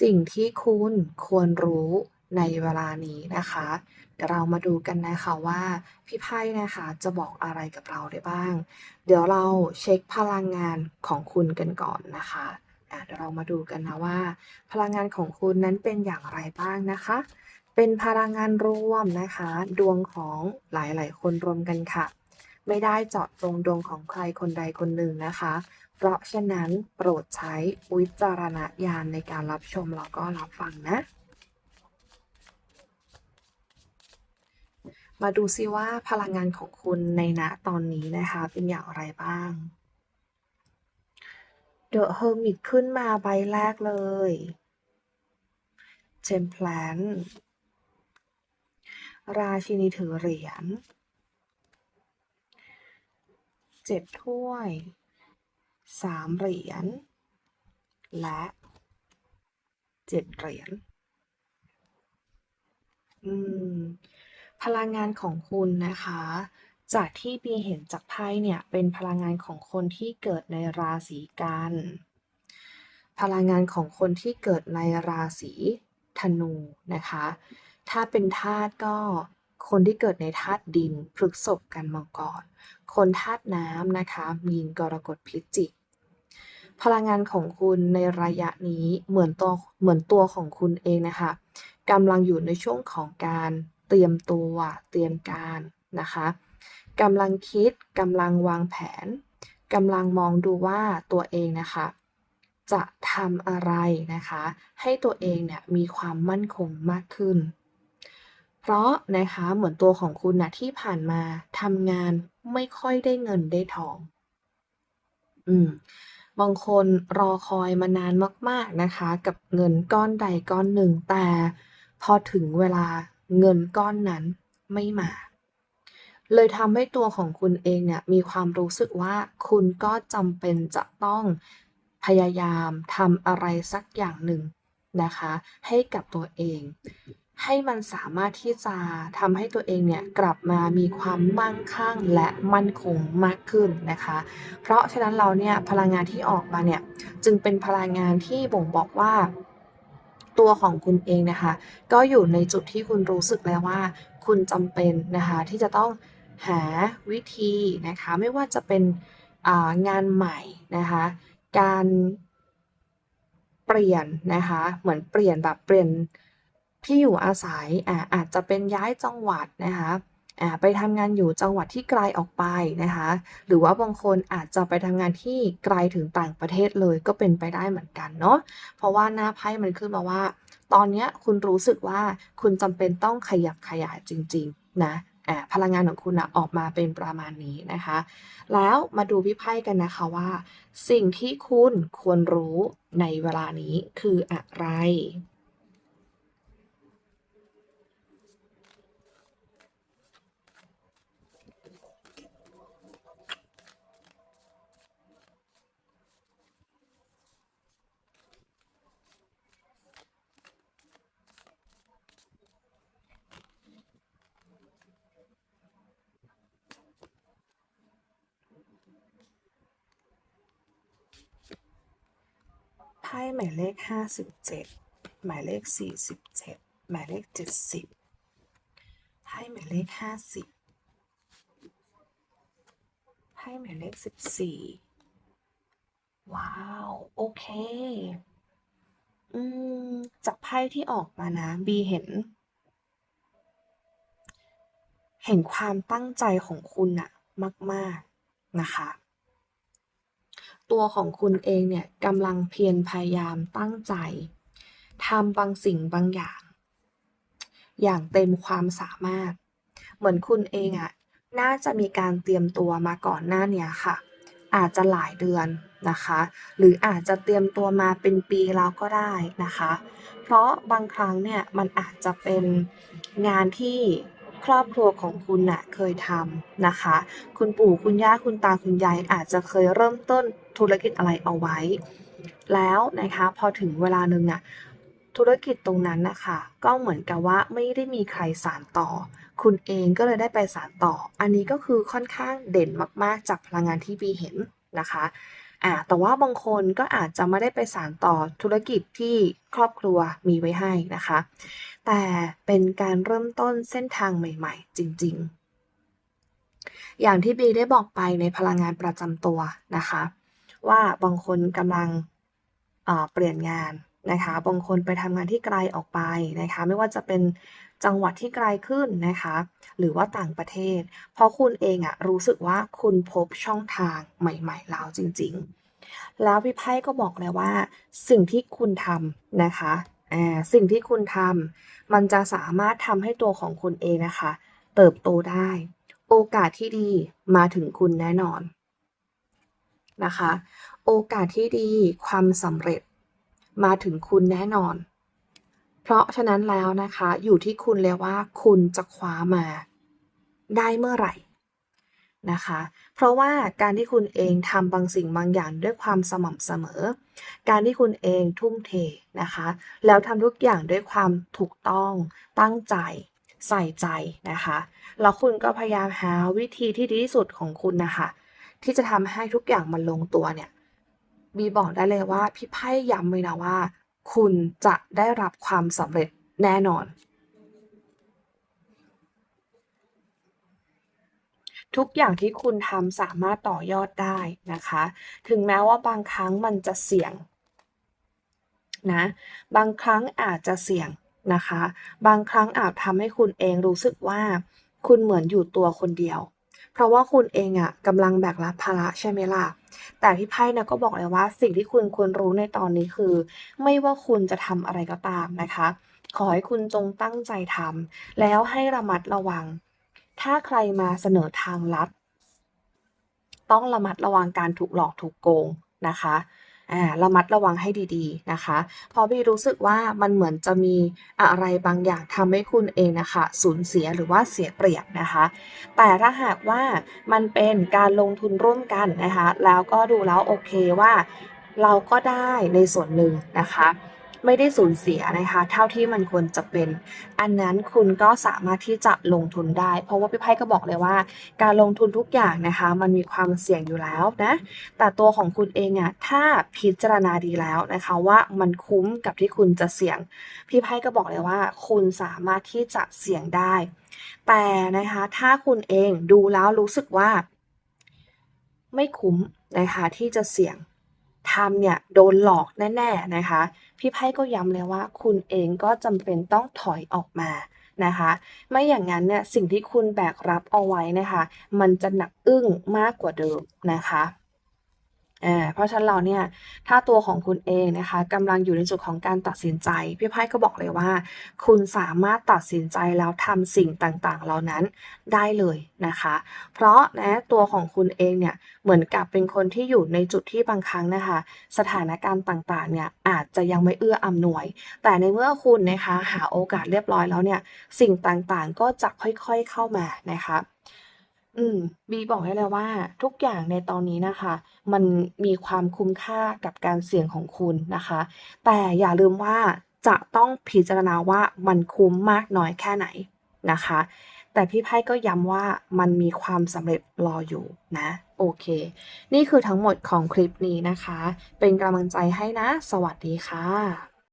สิ่งที่คุณควรรู้ในเวลานี้นะคะเดี๋ยวเรามาดูกันนะคะว่าพี่ไพ่นะคะจะบอกอะไรกับเราได้บ้าง เดี๋ยวเราเช็คพลังงานของคุณกันก่อนนะคะอะเดี๋ยวเรามาดูกันนะว่า พลังงานของคุณนั้นเป็นอย่างไรบ้างนะคะ เป็นพลังงานรวมนะคะ ดวงของหลายๆ คนรวมกันค่ะ ไม่ได้เจาะจงดวงของใครคนใดคนหนึ่งนะคะ เพราะฉะนั้นโปรดใช้วิจารณญาณในการรับชมแล้วก็รับฟังนะ มาดูซิว่าพลังงานของคุณในณตอนนี้นะคะเป็นอย่างไรบ้าง The Hermit ขึ้นมาใบแรกเลย Temperance ราชินีถือเหรียญเจ็ดถ้วย สามเหรียญ และเจ็ดเหรียญ อืม พลังงานของคุณนะคะ จากที่บีเห็นจากไพ่เนี่ย เป็นพลังงานของคนที่เกิดในราศีกัน พลังงานของคนที่เกิดในราศีธนูนะคะ ถ้าเป็นธาตุก็ คนที่เกิดในธาตุดินพฤษภกันมังกร คนธาตุน้ำนะคะ มีนกรกฎพิจิก พลังงานของคุณในระยะนี้เหมือนตัวเหมือนตัวของคุณเองนะคะกำลังอยู่ในช่วงของการเตรียมตัวเตรียมการนะคะกำลังคิดกำลังวางแผนกำลังมองดูว่าตัวเองนะคะ จะทำอะไรนะคะ ให้ตัวเองเนี่ยมีความมั่นคงมากขึ้น เพราะนะคะเหมือนตัวของคุณนะที่ผ่านมาทำงานไม่ค่อยได้เงินได้ทอง อืม บางคนรอคอยมานานมาก ๆนะคะ กับเงินก้อนใดก้อนหนึ่งแต่พอถึงเวลาเงินก้อนนั้นไม่มา เลยทำให้ตัวของคุณเองเนี่ยมีความรู้สึกว่าคุณก็จำเป็นจะต้องพยายามทำอะไรสักอย่างหนึ่งนะคะ ให้กับตัวเอง ให้มันสามารถที่จะทำให้ตัวเองเนี่ยกลับมามีความมั่งคั่งและมั่นคงมากขึ้นนะคะ เพราะฉะนั้นเราเนี่ยพลังงานที่ออกมาเนี่ยจึงเป็นพลังงานที่บ่งบอกว่าตัวของคุณเองนะคะ ก็อยู่ในจุดที่คุณรู้สึกแล้วว่า คุณจำเป็นนะคะที่จะต้องหาวิธีนะคะไม่ว่าจะเป็นงานใหม่นะคะการเปลี่ยนนะคะเหมือนเปลี่ยนแบบเปลี่ยน ที่อยู่อาศัยอาอาจจะเป็นย้ายจังหวัดนะคะไปทำงานอยู่จังหวัดที่ไกลออกไปนะคะ หรือว่าบางคนอาจจะไปทำงานที่ไกลถึงต่างประเทศเลยก็เป็นไปได้เหมือนกันเนาะ เพราะว่าหน้าไพ่มันขึ้นมาว่า ตอนนี้คุณรู้สึกว่าคุณจำเป็นต้องขยับขยายจริง ๆ นะพลังงานของคุณนะออกมาเป็นประมาณนี้นะคะ แล้วมาดูพี่ไพ่กันนะคะว่า สิ่งที่คุณควรรู้ในเวลานี้คืออะไร พ่หมายเลขห้าสิบเจ็ดหมายเลขสี่สิบเจ็ดหมายเลขเจ็ดสิบไพ่หมายเลขห้าสิบไพ่หมายเลขสิบสี่ว้าว โอเคอืมจากไพ่ที่ออกมานะ บีเห็น เห็นความตั้งใจของคุณอะมาก ๆ นะคะ ตัวของคุณเองเนี่ยกำลังเพียรพยายามตั้งใจทำบางสิ่งบางอย่าง อย่างเต็มความสามารถ เหมือนคุณเองอะน่าจะมีการเตรียมตัวมาก่อนหน้าเนี้ยค่ะ อาจจะหลายเดือนนะคะ หรืออาจจะเตรียมตัวมาเป็นปีแล้วก็ได้นะคะ เพราะบางครั้งเนี่ยมันอาจจะเป็นงานที่ ครอบครัวของคุณน่ะเคยทำนะคะ คุณปู่คุณย่าคุณตาคุณยายอาจจะเคยเริ่มต้นธุรกิจอะไรเอาไว้ แล้วนะคะพอถึงเวลาหนึ่งน่ะธุรกิจตรงนั้นนะคะก็เหมือนกับว่าไม่ได้มีใครสานต่อ คุณเองก็เลยได้ไปสานต่อ อันนี้ก็คือค่อนข้างเด่นมากๆ จากพลังงานที่บีเห็นนะคะ อ่าแต่ว่าบางคนก็อาจจะไม่ได้ไปสานต่อธุรกิจที่ครอบครัวมีไว้ให้นะคะ แต่เป็นการเริ่มต้นเส้นทางใหม่ๆ จริง ๆ อย่างที่บีได้บอกไปในพลังงานประจำตัวนะคะ ว่าบางคนกำลังเเปลี่ยนงานนะคะ บางคนไปทำงานที่ไกลออกไปนะคะ ไม่ว่าจะเป็น จังหวัดที่ไกลขึ้นนะคะ หรือว่าต่างประเทศ เพราะคุณเองอะรู้สึกว่าคุณพบช่องทางใหม่ๆแล้วจริง ๆ แล้วพี่ไพ่ก็บอกเลยว่า สิ่งที่คุณทำนะคะสิ่งที่คุณทำมันจะสามารถทำให้ตัวของคุณเองนะคะ เติบโตได้ โอกาสที่ดีมาถึงคุณแน่นอนนะคะ โอกาสที่ดีความสำเร็จมาถึงคุณแน่นอน เพราะฉะนั้นแล้วนะคะ อยู่ที่คุณเลยว่าคุณจะคว้ามาได้เมื่อไหร่นะคะ เพราะว่าการที่คุณเองทำบางสิ่งบางอย่างด้วยความสม่ำเสมอ การที่คุณเองทุ่มเทนะคะ แล้วทำทุกอย่างด้วยความถูกต้องตั้งใจใส่ใจนะคะ แล้วคุณก็พยายามหาวิธีที่ดีที่สุดของคุณนะคะ ที่จะทำให้ทุกอย่างมันลงตัวเนี่ย บีบอกได้เลยว่าพี่ไพ่ย้ำเลยนะว่า คุณจะได้รับความสำเร็จแน่นอน ทุกอย่างที่คุณทำสามารถต่อยอดได้นะคะ ถึงแม้ว่าบางครั้งมันจะเสี่ยงนะบางครั้งอาจจะเสี่ยงนะคะ บางครั้งอาจทำให้คุณเองรู้สึกว่า คุณเหมือนอยู่ตัวคนเดียว เพราะว่าคุณเองอะกำลังแบกรับภาระใช่ไหมล่ะ แต่พี่ไพ่นะก็บอกเลยว่าสิ่งที่คุณควรรู้ในตอนนี้คือ ไม่ว่าคุณจะทำอะไรก็ตามนะคะ ขอให้คุณจงตั้งใจทำแล้วให้ระมัดระวัง ถ้าใครมาเสนอทางลัด ต้องระมัดระวังการถูกหลอกถูกโกงนะคะ อ่าระมัดระวังให้ดีๆนะคะเพราะพี่รู้สึกว่ามันเหมือนจะมีอะไรบางอย่างทำให้คุณเองนะคะสูญเสียหรือว่าเสียเปรียบนะคะ แต่ถ้าหากว่ามันเป็นการลงทุนร่วมกันนะคะ แล้วก็ดูแล้วโอเคว่าเราก็ได้ในส่วนหนึ่งนะคะ ไม่ได้สูญเสียนะคะ เท่าที่มันควรจะเป็น อันนั้นคุณก็สามารถที่จะลงทุนได้ เพราะว่าพี่ไพ่ก็บอกเลยว่า การลงทุนทุกอย่างนะคะ มันมีความเสี่ยงอยู่แล้วนะ แต่ตัวของคุณเองอะถ้าพิจารณาดีแล้วนะคะว่ามันคุ้มกับที่คุณจะเสี่ยง พี่ไพ่ก็บอกเลยว่า คุณสามารถที่จะเสี่ยงได้ แต่นะคะถ้าคุณเองดูแล้วรู้สึกว่า ไม่คุ้มนะคะที่จะเสี่ยง ทำเนี่ยโดนหลอกแน่ๆนะคะ พี่ไพ่ก็ย้ำเลยว่า คุณเองก็จำเป็นต้องถอยออกมานะคะ ไม่อย่างนั้นเนี่ยสิ่งที่คุณแบกรับเอาไว้นะคะ มันจะหนักอึ้งมากกว่าเดิมนะคะ เพราะฉะนั้นเราเนี่ยถ้าตัวของคุณเองนะคะกำลังอยู่ในจุดของการตัดสินใจ พี่ไพ่ก็บอกเลยว่า คุณสามารถตัดสินใจแล้วทำสิ่งต่างๆ เหล่านั้นได้เลยนะคะ เพราะนะตัวของคุณเองเนี่ยเหมือนกับเป็นคนที่อยู่ในจุดที่บางครั้งนะคะ สถานการณ์ต่างๆเนี่ยอาจจะยังไม่เอื้ออำนวย แต่ในเมื่อคุณนะคะหาโอกาสเรียบร้อยแล้วเนี่ยสิ่งต่างๆ ก็จะค่อยๆเข้ามานะคะ อืม บีบอกให้เลยว่าทุกอย่างในตอนนี้นะคะ มันมีความคุ้มค่ากับการเสี่ยงของคุณนะคะ แต่อย่าลืมว่าจะต้องพิจารณาว่ามันคุ้มมากน้อยแค่ไหนนะคะ แต่พี่ไพ่ก็ย้ำว่ามันมีความสำเร็จรออยู่นะ โอเค นี่คือทั้งหมดของคลิปนี้นะคะ เป็นกำลังใจให้นะ สวัสดีค่ะ